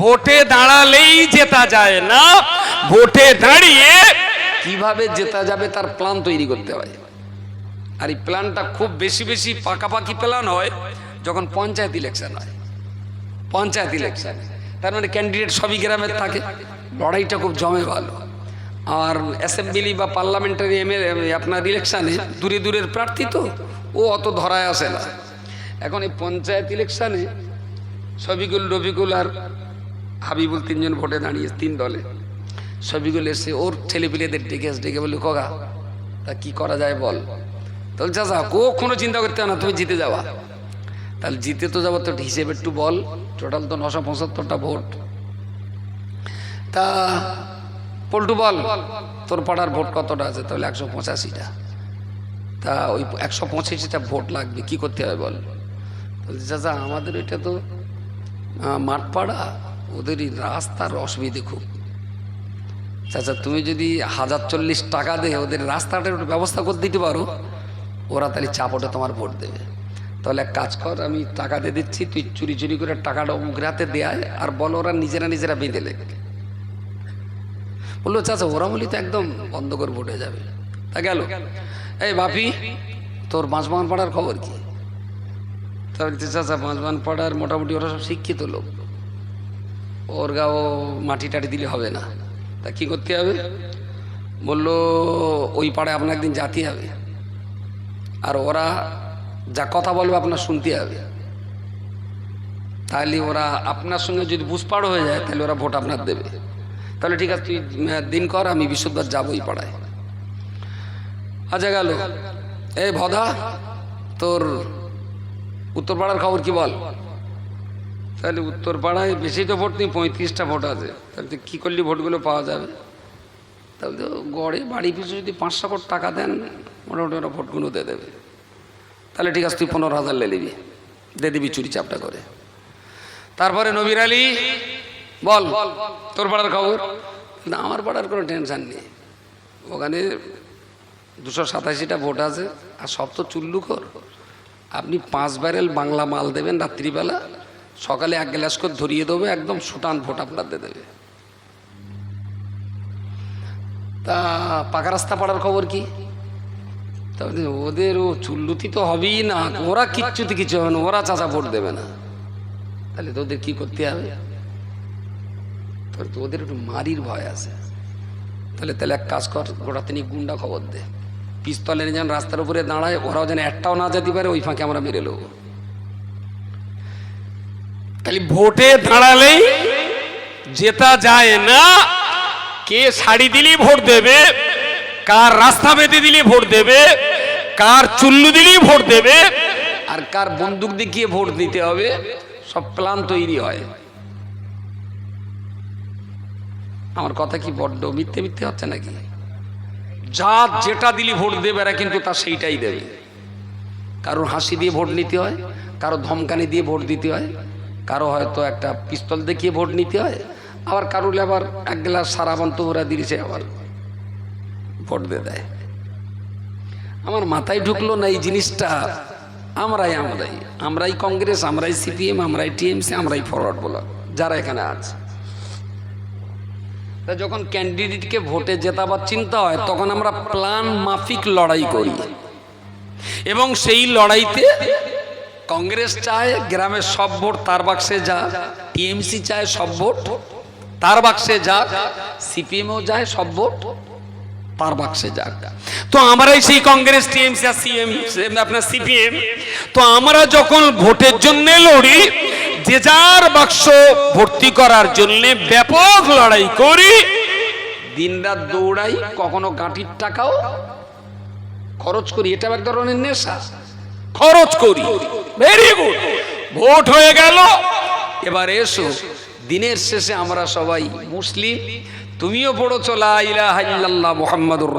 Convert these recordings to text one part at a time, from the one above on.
ভোটে দাঁড়ালেই জেতা যায় না। ভোটে দাঁড়িয়ে কীভাবে জেতা যাবে তার প্ল্যান তৈরি করতে হয়। আর এই প্ল্যানটা খুব বেশি বেশি পাকাপাকি প্ল্যান হয় যখন পঞ্চায়েত ইলেকশন হয়। পঞ্চায়েত ইলেকশন তার মানে ক্যান্ডিডেট সবই গ্রামের থাকে। লড়াইটা খুব জমে ভালো। আর অ্যাসেম্বলি বা পার্লামেন্টারি এম আপনার ইলেকশানে দূরে দূরের প্রার্থী তো, ও অত ধরায় আসে না। এখন এই পঞ্চায়েত ইলেকশানে সবিকুল, রবিকুল আর হাবিবুল তিনজন ভোটে দাঁড়িয়ে তিন দলে। সবিকুল এসে ওর ছেলেপিলেদের ডেকে ডেকে বলে কগা তা কি করা যায় বল? তাহলে চাচা কোনো চিন্তা করতে না তুমি জিতে যাওয়া। তাহলে জিতে তো যাব তো হিসেবে একটু বল। টোটাল তো নশো পঁচাত্তরটা ভোট। তা পল্টু বল তোর পাড়ার ভোট কতটা আছে? তাহলে একশো পঁচাশিটা। তা ওই একশো পঁচাশিটা ভোট লাগবে কি করতে হবে বল? বলছি চাচা আমাদের এটা তো আহ, ওদেরই রাস্তার অসুবিধে খুব। চাচা, তুমি যদি হাজার চল্লিশ টাকা দিয়ে ওদের রাস্তাটার একটু ব্যবস্থা করে দিতে পারো, ওরা তাহলে চাপটে তোমার ভোট দেবে। তাহলে এক কাজ কর, আমি টাকা দিয়ে দিচ্ছি, তুই চুরি চুরি করে টাকাটা মুখের হাতে দেয় আর বল ওরা নিজেরা নিজেরা বেঁধে লেগে বলল, চাচা ওরা বলি তো একদম বন্ধ করে ভোটে যাবে। তা গেল। এই বাপি, তোর বাঁশবাগান পাড়ার খবর কি? তা বলছে, চাচা, বাঁশবাগান পাড়ার মোটামুটি ওরা সব শিক্ষিত লোক। ওর গাও মাটি টাটি দিলে হবে না। তা কি করতে হবে? বলল, ওই পাড়ায় আপনার একদিন জাতি হবে। আর ওরা যা কথা বলবে আপনার শুনতে হবে। তাহলে ওরা আপনার সঙ্গে যদি বুঝপাড় হয়ে যায়, তাহলে ওরা ভোট আপনার দেবে। তাহলে ঠিক আছে, তুই দিন কর, আমি বিশুদ্ধবার যাব ওই পাড়ায়। আচ্ছা গেল। এই ভদা, তোর উত্তর পাড়ার খবর কি বল? তাহলে উত্তর পাড়ায় বেশি তো ভোট নেই, পঁয়ত্রিশটা ভোট আছে। তাহলে তুই কী করলে ভোটগুলো পাওয়া যাবে? তাহলে তো গড়ে বাড়ি পিছু যদি পাঁচশো কোটি টাকা দেন, মোটামুটি ওরা ভোটগুলো দিয়ে দেবে। তাহলে ঠিক আছে, তুই পনেরো হাজার লে নিবি। দিয়ে দিবি চুরি চাপটা করে। তারপরে নবীর আলী, বল, তোর পাড়ার খবর? না, আমার পাড়ার কোনো টেনশান নেই। ওখানে দুশো সাতাশিটা ভোট আছে, আর সব তো চুল্লুকর আপনি পাঁচ ব্যারেল বাংলা মাল দেবেন রাত্রিবেলা সকালে এক গ্লাস করে ধরিয়ে দেবে, একদম সুটান ভোট দিয়ে দেবে। তা পাকা রাস্তা পাড়ার খবর কি? তাহলে ওদের ও চুল্লুতি তো হবেই না, ওরা কিচ্ছুতে কিছু হবে না, ওরা চাচা ভোট দেবে না। তাহলে তো ওদের কি করতে হবে? তাহলে তো ওদের একটু মারির ভয় আছে। তাহলে তাহলে এক কাজ কর গোটা তিনি গুন্ডা খবর দে। পিস্তলের যেন রাস্তার উপরে দাঁড়ায়, ওরাও যেন একটাও না যেতে পারে, ওই ফাঁকে আমরা মেরে নেব। তাহলে ভোটে দাঁড়ালেই জেতা যায় না। কে শাড়ি দিলেই ভোট দেবে, কার রাস্তা বেঁধে দিলে ভোট দেবে, কার চুল্লু দিলেই ভোট দেবে, আর কার বন্দুক দেখিয়ে ভোট দিতে হবে, সব প্ল্যান তৈরি হয়। আমার কথা কি বড্ড মিথ্যে মিথ্যে হচ্ছে নাকি? যা যেটা দিলে ভোট দেবে, এরা কিন্তু তা সেইটাই দেবে। কারোর হাসি দিয়ে ভোট নিতে হয় কারও ধমকানি দিয়ে ভোট দিতে হয় কারও হয়তো একটা পিস্তল দেখিয়ে ভোট নিতে হয়, আবার কারুলে আবার এক গ্লাস সারা ওরা দিয়েছে, আবার ভোট দিয়ে দেয়। আমার মাথায় ঢুকলো না এই জিনিসটা, আমরাই আমরাই আমরাই কংগ্রেস, আমরাই সিপিএম, আমরাই টিএমসি, আমরাই ফরওয়ার্ড বলার যারা এখানে আছে। তা যখন ক্যান্ডিডেটকে ভোটে জেতাবার চিন্তা হয়, তখন আমরা প্ল্যান মাফিক লড়াই করি। এবং সেই লড়াইতে কংগ্রেস চায়, গ্রামের সব ভোট তার বাক্সে যা, টিএমসি চায় সব ভোট তার বাক্সে যাক সিপিএমও যায় সব ভোট তার বাক্সে যাক। তো আমরাই সেই কংগ্রেস, টিএমসি আর সিএম আপনার সিপিএম। তো আমরা যখন ভোটের জন্য লড়ি, যে যার বাক্স ভর্তি করার জন্য ব্যাপক লড়াই করি, দিনরাত দৌড়াই, কখনো গাঁটির টাকাও খরচ করি। এটা এক ধরনের নেশা। খরচ করি। ভেরি গুড ভোট হয়ে গেল। এবার এসো। দিনের শেষে আমরা সবাই মুসলিম। তুমিও পড়েছো লা ইলাহা ইল্লাল্লাহ মুহাম্মাদুর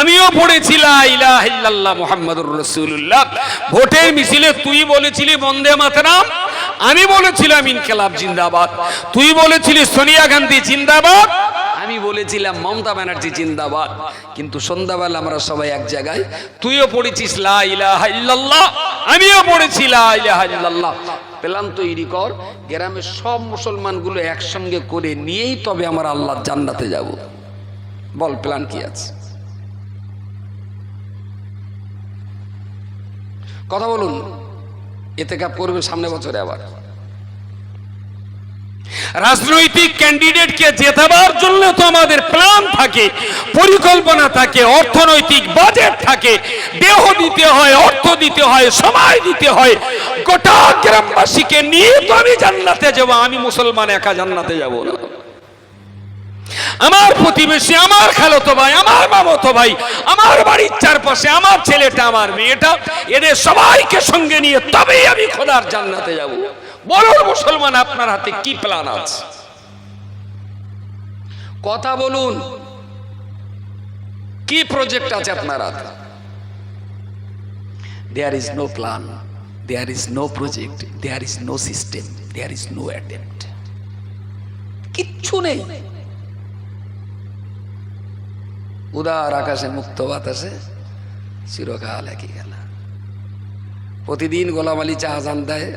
আমিও পড়েছি লা ইলাহা ইল্লাল্লাহ মুহাম্মাদুর রাসূলুল্লাহ। ভোটের মিছিলে তুই বলেছিলি, বন্দে মাতরম। আমি বলেছিলাম, ইনকিলাব জিন্দাবাদ। তুই বলেছিলি, সোনিয়া গান্ধী জিন্দাবাদ। আমি বলেছিলাম, মমতা ব্যানার্জি জিন্দাবাদ। কিন্তু সন্ধ্যাবেলা আমরা সবাই এক জায়গায়, তুইও পড়েছিস আমিও পড়েছি ইল্লাল্লাহ। প্ল্যান তৈরি কর, গ্রামের সব মুসলমানগুলো একসঙ্গে করে নিয়েই তবে আমরা আল্লাহ জান্নাতে যাব। বল, প্ল্যান কি আছে? কথা বলুন। এতে কাপ করবে সামনে বছরে আবার। রাজনৈতিক ক্যান্ডিডেটকে জেতাবার জন্য তো আমাদের প্ল্যান থাকে, পরিকল্পনা থাকে, অর্থনৈতিক বাজেট থাকে। দেহ দিতে হয়, অর্থ দিতে হয়, সময় দিতে হয়। গোটা গ্রামবাসীকে নিয়ে তো আমি জান্নাতে যাব, আমি মুসলমান একা জান্নাতে যাব না। আমার প্রতিবেশী, আমার খালতো ভাই, আমার মামতো ভাই, আমার বাড়ির চারপাশে, আমার ছেলেটা, আমার মেয়েটা, এদের সবাইকে সঙ্গে নিয়ে তবেই আমি খোদার জান্নাতে যাব। বলুন মুসলমান আপনার হাতে কি প্ল্যান আছে? কথা বলুন। কি প্রজেক্ট আছে আপনার হাতে? There is no plan there is no project there is no system there is no attempt কিচ্ছু নেই। উদার আকাশে, মুক্ত বাতাসে, চিরকাল একই গেল প্রতিদিন গোলাম আলী চা আজান দেয়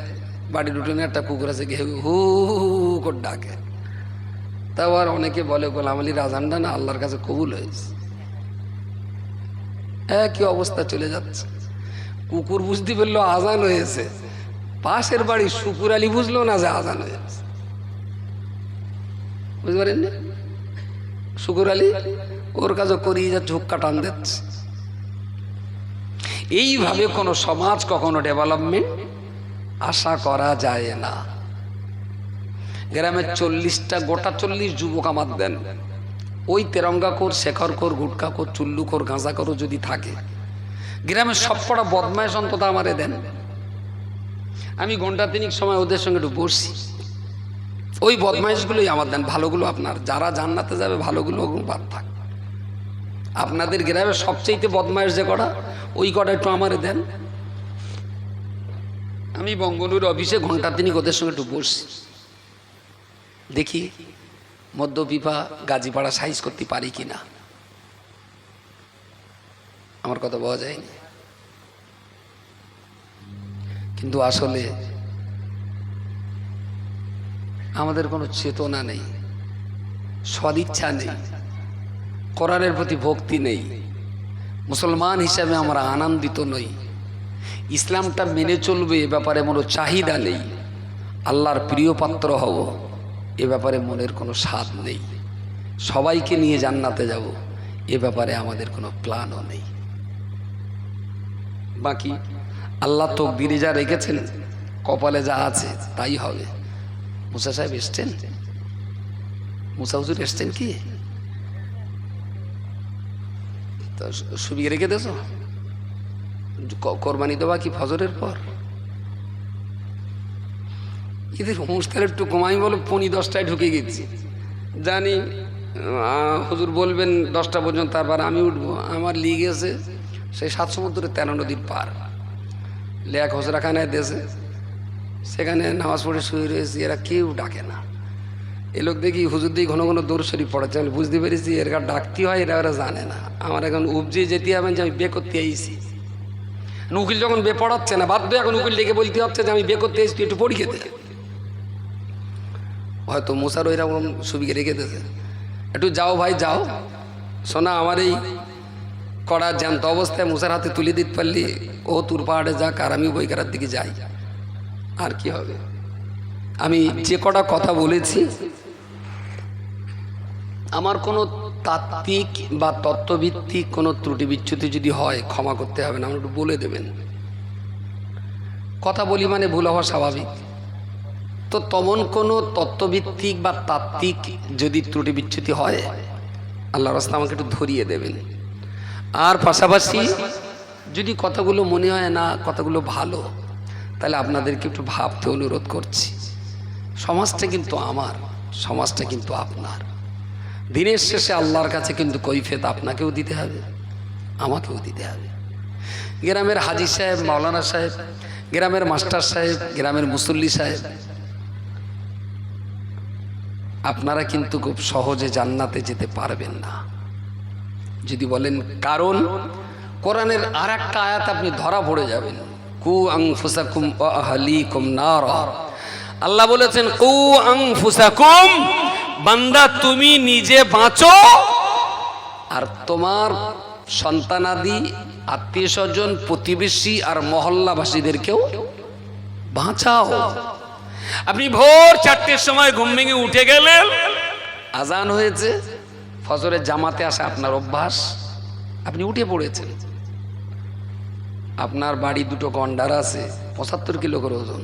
বাড়ির উঠোনে একটা কুকুর আছে ঘেউ হু করে ডাকে। তাও আর অনেকে বলে, গোলাম আলীর আজানটা না আল্লাহর কাছে কবুল হয়েছে? একই অবস্থা চলে যাচ্ছে। কুকুর বুঝতে পারল আজান হয়েছে। পাশের বাড়ি শুকুর আলী বুঝলো না যে আজান হয়েছে। বুঝতে পারেননি? শুকুর আলী, ওর কাজও করিয়ে যাচ্ছে হুক্কা টান দিচ্ছে। এইভাবে কোনো সমাজ কখনো ডেভেলপমেন্ট আশা করা যায় না। গ্রামের চল্লিশটা, গোটা চল্লিশ যুবক আমার দেন। ওই তেরঙ্গা কর, শেখর কর, গুটকা কর, চুল্লু কর, গাঁজা করো যদি থাকে। গ্রামের সবকটা বদমাইশ অন্তত আমারে দেন। আমি ঘণ্টা তিনিক সময় ওদের সঙ্গে একটু বসছি। ওই বদমাইশগুলোই আমার দেন, ভালোগুলো আপনার। যারা জান্নাতে যাবে, ভালোগুলো বাদ থাক। আপনাদের গ্রামে সবচেয়ে বদমাইশ যে কটা, ওই কটা একটু আমারে দেন। আমি বঙ্গলুর অফিসে ঘণ্টা তিনিক ওদের সঙ্গে একটু বসছি। দেখি মদ্যপিপা গাজীপাড়া সাইজ করতে পারি কি না আমার কথা বলা যায়নি। কিন্তু আসলে আমাদের কোনো চেতনা নেই, সদিচ্ছা নেই কোরআনের প্রতি ভক্তি নেই। মুসলমান হিসাবে আমরা আনন্দিত নই। ইসলামটা মেনে চলবে এ ব্যাপারে মনে চাহিদা নেই। আল্লাহর প্রিয় পাত্র হব, এ ব্যাপারে মনের কোনো স্বাদ নেই। সবাইকে নিয়ে জান্নাতে যাব, এ ব্যাপারে আমাদের কোনো প্ল্যানও নেই। বাকি, আল্লাহ তো দিনে যা রেখেছেন, কপালে যা আছে তাই হবে। মুসা সাহেব এসছেন? মুসা হুজুর এসছেন কি? তো শুবিয়ে রেখে দেছো কোরবানি দেওয়া কি ফজরের পর? এদের অনুষ্ঠান একটু কমাই বলো পনি দশটায় ঢুকে গেছি। জানি হুজুর বলবেন দশটা পর্যন্ত, তারপর আমি উঠবো। আমার লিগ আছে, সেই সাত সমুদ্রের তেরো নদীর পার। লেখ হজরাখানায় দেশে। সেখানে নামাজ পড়ে শুয়ে রয়েছি, এরা কেউ ডাকে না। এ লোক দেখি হুজুর দিয়ে ঘন ঘন দৌড় শরীফ পড়াচ্ছে। আমি বুঝতে পেরেছি, এর ডাকতে হয়, এরা ওরা জানে না। আমার এখন উপজে যেতে হবে যে আমি বে করতে আইছি। উকিল যখন বে পড়াচ্ছে না, বাধ্য এখন উকিল ডেকে বলতে হচ্ছে যে আমি বে করতে এসেছি, একটু পড়ি খেতে। হয়তো মশার ওইরকম সুবিকে রেখে দিয়েছে। একটু যাও ভাই, যাও। শোনা আমার এই কড়া জ্যান্ত অবস্থায় মশার হাতে তুলে দিতে পারলি ও তুর পাহাড়ে যাক আর আমি বইকারার দিকে যাই। আর কি হবে? আমি যে কটা কথা বলেছি, আমার কোনো তাত্ত্বিক বা তত্ত্বভিত্তিক কোনো ত্রুটি বিচ্যুতি যদি হয়, ক্ষমা করতে হবে না, আমার একটু বলে দেবেন। কথা বলি মানে ভুল হওয়া স্বাভাবিক। তো তেমন কোনো তত্ত্বভিত্তিক বা তাত্ত্বিক যদি ত্রুটি বিচ্যুতি হয়, আল্লাহ রাস্তা আমাকে একটু ধরিয়ে দেবেন। আর পাশাপাশি যদি কথাগুলো মনে হয় না, কথাগুলো ভালো, তাহলে আপনাদেরকে একটু ভাবতে অনুরোধ করছি। সমাজটা কিন্তু আমার, সমাজটা কিন্তু আপনার। দিনের শেষে আল্লাহর কাছে কিন্তু কৈফেত আপনাকেও দিতে হবে, আমাকেও দিতে হবে। গ্রামের হাজি সাহেব, মাওলানা সাহেব, গ্রামের মাস্টার সাহেব, গ্রামের মুসল্লি সাহেব, আপনারা কিন্তু খুব সহজে জান্নাতে যেতে পারবেন না। যদি বলেন, কারণ কোরআনের আর একটা আয়াত আপনি ধরা পড়ে যাবেন, কু আং ফুসাকুম আহলিকুম নার। আল্লাহ বলেছেন, কু আং ফুসাকুম বান্দা তুমি নিজে বাঁচো। আর তোমার সন্তানাদি আত্মীয় স্বজন প্রতিবেশী আর মহল্লাবাসীদেরকেও বাঁচাও। আপনি ভোর চারটের সময় ঘুম ভেঙে উঠে গেলেন। আজান হয়েছে ফজরের জামাতে আসা আপনার অভ্যাস। আপনি উঠে পড়েছেন। আপনার বাড়ি দুটো গন্ডার আছে পঁচাত্তর কিলো করে ওজন।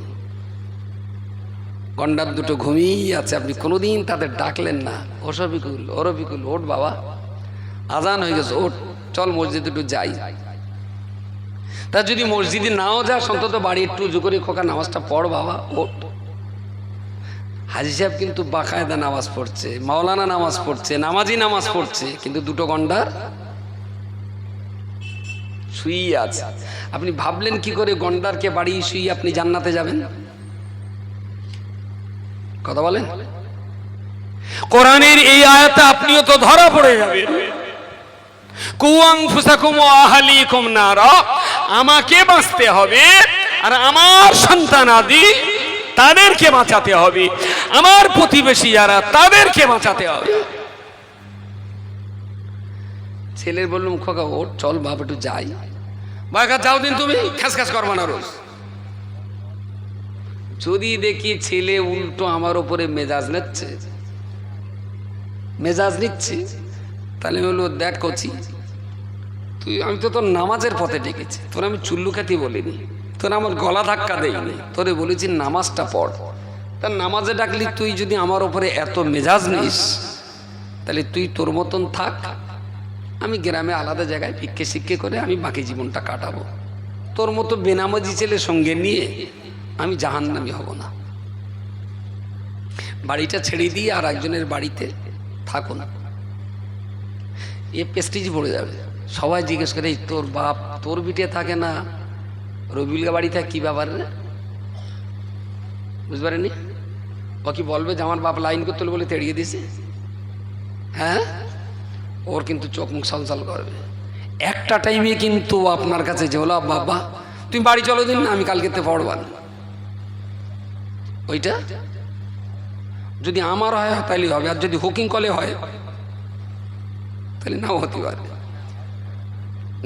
গন্ডার দুটো ঘুমিয়ে আছে। আপনি কোনোদিন তাদের ডাকলেন না। ও শফিকুল ও রফিকুল ওঠ বাবা। আজান হয়ে গেছে, ওঠ, চল মসজিদ একটু যাই। তা যদি মসজিদে নাও যাস, অন্তত বাড়ি একটু উজু করে খোকা নামাজটা পড় বাবা, ওঠ। হাজি সাহেব কিন্তু বাকায়দা নামাজ পড়ছে, মাওলানা নামাজ পড়ছে, নামাজি নামাজ পড়ছে, কিন্তু দুটো গন্ডার শুয়ে আছে। আপনি ভাবলেন কি করে গন্ডারকে বাড়ি শুয়ে আপনি জান্নাতে যাবেন? কথা বলেন। কোরআনের এই আয়াতে আপনিও তো ধরা পড়ে যাবেন। কুয়াং ফুসাকুম ও আহালিকুম নারা। আমাকে বাঁচতে হবে আর আমার সন্তান আদি তাদেরকে বাঁচাতে হবে। আমার প্রতিবেশী যারা তাদেরকে বাঁচাতে হবে। ছেলের বললাম খোকা ও চল বাপ একটু যাই। বাকা যাও দিন তুমি খাস খাস করবা না রোজ। যদি দেখি ছেলে উল্টো আমার উপরে মেজাজ নিচ্ছে মেজাজ নিচ্ছে, তাহলে বলব, দেখ কচি, তুই, আমি তো তোর নামাজের পথে ডেকেছি, তোর আমি চুল্লুখাতি বলিনি, তোর আমার গলা ধাক্কা দেয়নি তোরে বলেছি নামাজটা পড়, তার নামাজে ডাকলি তুই যদি আমার ওপরে এত মেজাজ নিস, তাহলে তুই তোর মতন থাক, আমি গ্রামে আলাদা জায়গায় ভিক্ষে শিক্ষে করে আমি বাকি জীবনটা কাটাবো। তোর মতো বেনামাজি ছেলে সঙ্গে নিয়ে আমি জাহান্নামি হব না। বাড়িটা ছেড়ে দিয়ে আর একজনের বাড়িতে থাকো না। এ পেস্টিজ পড়ে যাবে। সবাই জিজ্ঞেস করে তোর বাপ তোর বিটে থাকে না? রবিউলকা বাড়ি থাকে কি ব্যাপার রে? বুঝতে পারেনি ও কি বলবে যে, আমার বাপ লাইন করতে বলে তেড়িয়ে দিছে হ্যাঁ? ওর কিন্তু চোখ মুখ সলসল করবে। একটা টাইমে কিন্তু আপনার কাছে যে হলো বাবা তুমি বাড়ি চলো দিন না, আমি কালকে কালকেতে পড়বান ওইটা? যদি আমার হয় তাহলে হবে, আর যদি হুকিং কলে হয় তাহলে নাও হতে পারে।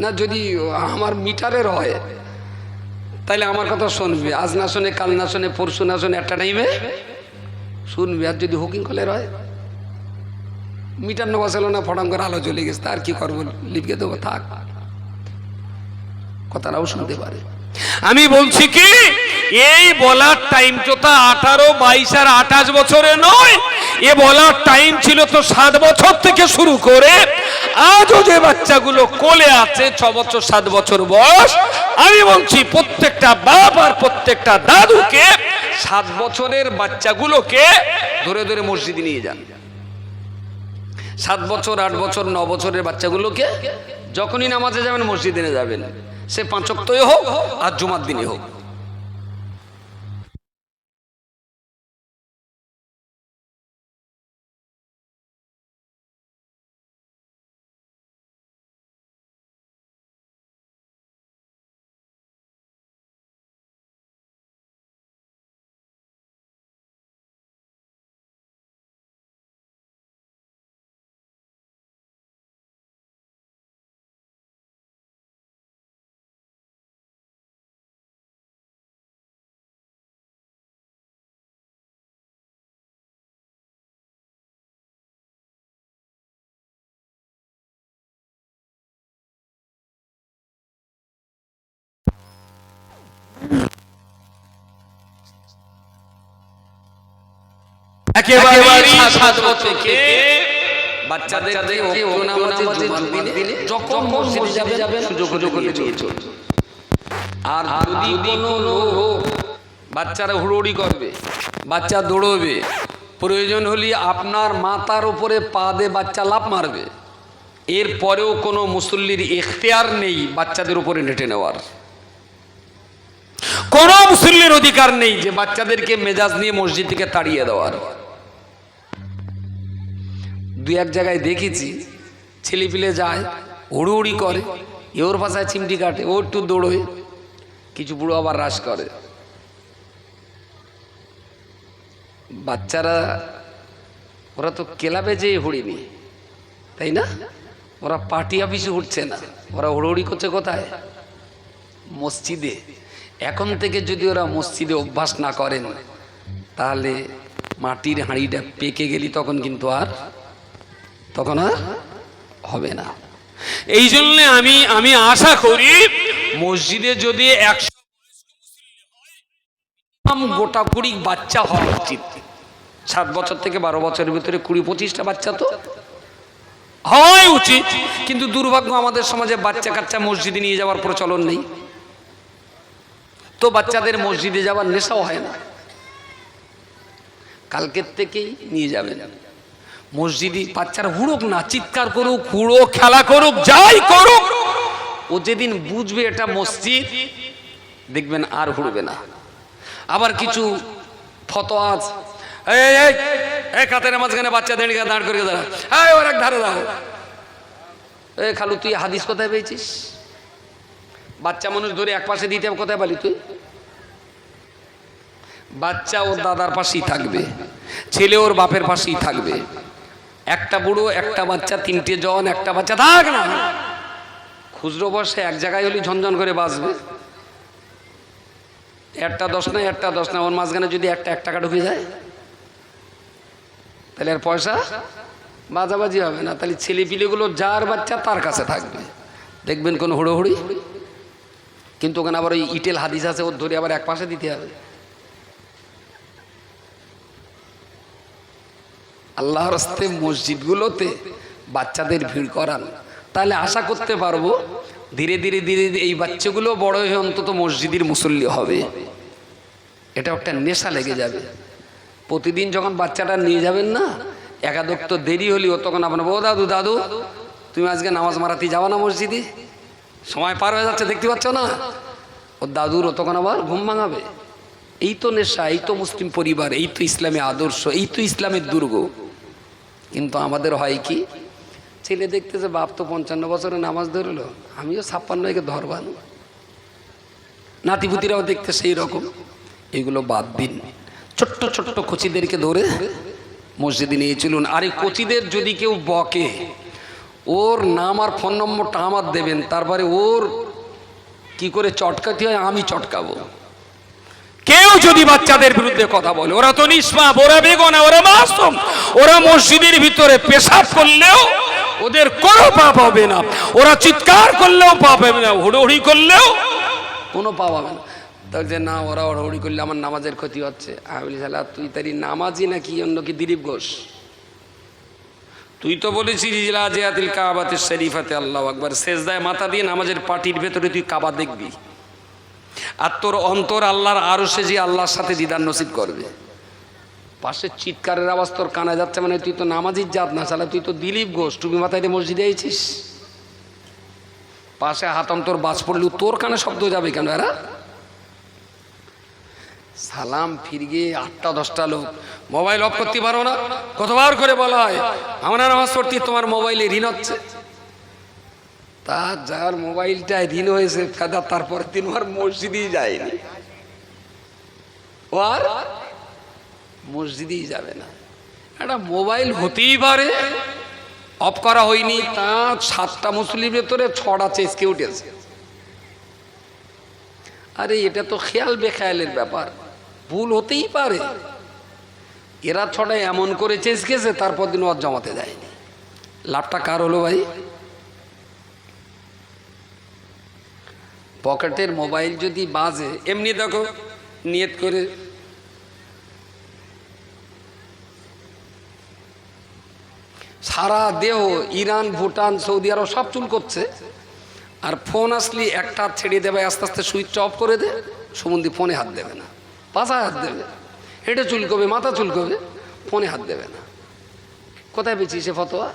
না, যদি আমার মিটারের হয় তাহলে আমার কথা শুনবে, আজ না শুনে, কাল না শুনে, পরশু না শুনে, একটা টাইমে শুনবে, আর যদি হুকিং কলের হয়, মিটার নেওয়া ছিল না, ফটাম করে আলো চলে গেছে তার কি করব, লিপকে দেবো, থাক। কথাটাও শুনতে পারে। আমি বলছি কি? এই বলার টাইম তো তা আঠারো, বাইশ আর আঠাশ বছরে নয়। এ বলার টাইম ছিল তো সাত বছর থেকে শুরু করে আজও যে বাচ্চাগুলো কোলে আছে, ছ বছর, সাত বছর বয়স, আমি বলছি প্রত্যেকটা বাপ আর প্রত্যেকটা দাদুকে সাত বছরের বাচ্চাগুলোকে ধরে ধরে মসজিদে নিয়ে যান। সাত বছর, আট বছর, ন বছরের বাচ্চাগুলোকে যখনই নামাজে যাবেন, মসজিদে যাবেন। সে পাঁচক্তই হোক আর জুমার দিনে হোক। একেবারে সাত বছর থেকে। বাচ্চাদেরকে ওকে জুমার দিনে যখন মসজিদে যাবেন সুযোগ সুযোগ করে নিয়ে চলবে। আর যদি কোনো লোক বাচ্চারা হুড়োড়ি করবে বাচ্চা দৌড়বে প্রয়োজন হলে আপনার মাথার উপরে পা দিয়ে বাচ্চা লাভ মারবে এর পরেও কোনো মুসল্লির এখতিয়ার নেই বাচ্চাদের উপরে নেটে নেওয়ার। কোনো মুসল্লির অধিকার নেই যে বাচ্চাদেরকে মেজাজ নিয়ে মসজিদ থেকে তাড়িয়ে দেওয়ার। দু এক জায়গায় দেখেছি, ছেলেপিলে যায়, হুড়ুহুড়ি করে ওর ভাষায় চিমটি কাটে, ও একটু দৌড়োয়, কিছু বুড়ো আবার রাস করে। বাচ্চারা, ওরা তো ক্লাবে যেয়ে হুড়িনি, তাই না? ওরা পার্টি অফিসে উঠছে না, ওরা হুড়োহুড়ি করছে কোথায়? মসজিদে। এখন থেকে যদি ওরা মসজিদে অভ্যাস না করেন, তাহলে মাটির হাঁড়িটা পেকে গেলি তখন কিন্তু আর তখন আর হবে না। এই জন্য আমি আমি আশা করি মসজিদে যদি একশো গোটা কুড়ি বাচ্চা হওয়া উচিত। সাত বছর থেকে বারো বছরের ভিতরে কুড়ি পঁচিশটা বাচ্চা তো হওয়াই উচিত। কিন্তু দুর্ভাগ্য আমাদের সমাজে বাচ্চা কাচ্চা মসজিদে নিয়ে যাওয়ার প্রচলন নেই। তো বাচ্চাদের মসজিদে যাওয়ার নেশাও হয় না। কালকের থেকেই নিয়ে যাবেন। মসজিদে বাচ্চারা হুড়ুক না, চিৎকার করুক হুড়ো খেলা করুক, যাই করুক। ও যেদিন বুঝবে এটা মসজিদ, দেখবেন আর হুড়বে না। আবার কিছু ফতোয়া এই কাতের মাঝখানে বাচ্চা দাঁড়িয়ে দাঁড় করে দাঁড়া। হ্যাঁ ওর এক ধারে দাঁড়া। এই খালু, তুই হাদিস কোথায় পেয়েছিস? বাচ্চা মানুষ ধরে এক পাশে দিতে কোথায় পালি তুই? বাচ্চা ওর দাদার পাশেই থাকবে, ছেলে ওর বাপের পাশেই থাকবে। একটা বুড়ো, একটা বাচ্চা, তিনটে জন, একটা বাচ্চা, থাক না। খুচরো বসে এক জায়গায় হলে ঝনঝন করে বাঁচবে। একটা দশ না একটা দশ না ওর মাঝখানে যদি একটা, এক টাকা ঢুকে যায়, তাহলে আর পয়সা বাজাবাজি হবে না। তাহলে ছেলে পিলেগুলো যার বাচ্চা, তার কাছে থাকবে। দেখবেন কোনো হুড়োহুড়ি? কিন্তু ওখানে আবার ওই ইটেল হাদিস আছে, ওর ধরে আবার এক পাশে দিতে হবে। আল্লাহর হস্তে মসজিদগুলোতে বাচ্চাদের ভিড় করান। তাহলে আশা করতে পারব, ধীরে ধীরে ধীরে এই বাচ্চাগুলো বড় হয়ে অন্তত মসজিদের মুসল্লি হবে। এটা একটা নেশা লেগে যাবে। প্রতিদিন যখন বাচ্চাটা নিয়ে যাবেন না একাদক তো দেরি হলেও তখন আপনার ও দাদু দাদু, তুমি আজকে নামাজ মারাতে যাও না মসজিদে? সময় পার হয়ে যাচ্ছে, দেখতে পাচ্ছ না? ও দাদুর ও তখন আবার ঘুম ভাঙাবে। এই তো নেশা, এই তো মুসলিম পরিবার, এই তো ইসলামী আদর্শ, এই তো ইসলামের দুর্গ। কিন্তু আমাদের হয় কি? ছেলে দেখতেছে বাপ তো পঞ্চান্ন বছরে নামাজ ধরলো, আমিও ছাপ্পান্ন একে ধরবান। নাতিপুতিরাও দেখতে সেই রকম। এগুলো বাদ দিন। ছোট্ট ছোট্ট কচিদেরকে ধরে মসজিদে নিয়ে চলুন। আর এই কচিদের যদি কেউ বকে, ওর নাম আর ফোন নম্বরটা আমার দেবেন, তারপরে ওর কি করে চটকাতে হয় আমি চটকাবো। কেউ যদি বাচ্চাদের বিরুদ্ধে কথা বলে, ওরা তো নিষ্পাপ, ওরা বেগনা, ওরা মাসুম, ওরা মসজিদের ভিতরে পেশাব করলেও ওদের কোনো পাপ হবে না। ওরা চিৎকার করলেও পাপ হবে না, হুড়োহুড়ি করলেও কোনো পাপ হবে না। যে না, ওরা হুড়োহুড়ি করলে আমার নামাজের ক্ষতি হচ্ছে। আমি বলি সালা তুই তারি নামাজি নাকি অন্য কি দিলীপ ঘোষ? তুই তো বলেছিস জিয়াতিল কাবাতে শরীফাতে আল্লাহ আকবার। শেষদায় মাথা দিয়ে নামাজের পাটির ভেতরে তুই কাবা দেখবি। আর তোর অন্তর আল্লাহর আরও সে যে আল্লাহর সাথে দিদার নসিব করবে। পাশের চিৎকারের আওয়াজ তোর কানা যাচ্ছে মানে তুই তো নামাজির জাত না চালা তুই তো দিলীপ ঘোষ তুমি মাথায় মসজিদে আইছিস। পাশে হাতম তোর বাজ পড়লেও তোর কানে শব্দ যাবে কেন এরা সালাম ফিরিয়ে আটটা, দশটা লোক, মোবাইল অফ করতে পারো না? কতবার করে বলা হয়? আমরা নামাজ পড়তে তোমার মোবাইলে ঋণ হচ্ছে। তার যার মোবাইলটায় ঋণ হয়েছে, ফেদা তারপর দিন আর মসজিদেই যায়নি। ও আর মসজিদেই যাবে না। একটা মোবাইল হতেই পারে, অফ করা হয়নি তা সাতটা মুসলিম ভেতরে ছড়া চেসকে উঠেছে। আরে, এটা তো খেয়াল বেখেয়ালের ব্যাপার। ভুল হতেই পারে। এরা ছড়া এমন করে চেসকেছে তারপর দিন ওর জমাতে দেয়নি লাভটা কার হলো ভাই? পকেটের মোবাইল যদি বাজে, এমনি দেখো, নিয়ত করে। সারা দেহ ইরান, ভুটান, সৌদি আরব সব চুল করছে। আর ফোন আসলে একটা ছেড়ে দেবে, আস্তে আস্তে সুইচ অফ করে দে সুমন্দি ফোনে হাত দেবে না। পাশায় হাত দেবে। হেঁটে চুল চুলকবে মাথা চুল চুলকবে ফোনে হাত দেবে না। কোথায় পেয়েছি সে ফতোয়া?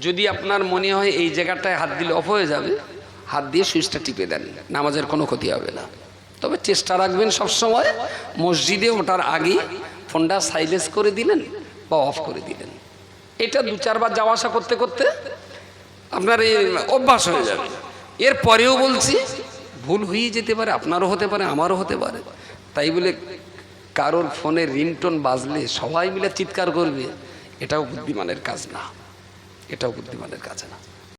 যদি আপনার মনে হয় এই জায়গাটায় হাত দিলে অফ হয়ে যাবে হাত দিয়ে সুইচটা টিপে দেন। নামাজের কোনো ক্ষতি হবে না। তবে চেষ্টা রাখবেন সবসময়। মসজিদে ওঠার আগে ফোনটা সাইলেন্স করে দিলেন বা অফ করে দিলেন। এটা দু চারবার যাওয়া আসা করতে করতে আপনার এই অভ্যাস হয়ে যাবে। এর পরেও বলছি, ভুল হয়ে যেতে পারে, আপনারও হতে পারে, আমারও হতে পারে। তাই বলে কারোর ফোনে রিংটোন বাজলে সবাই মিলে চিৎকার করবে, এটাও বুদ্ধিমানের কাজ না। এটাও বুদ্ধিমানের কাজ না।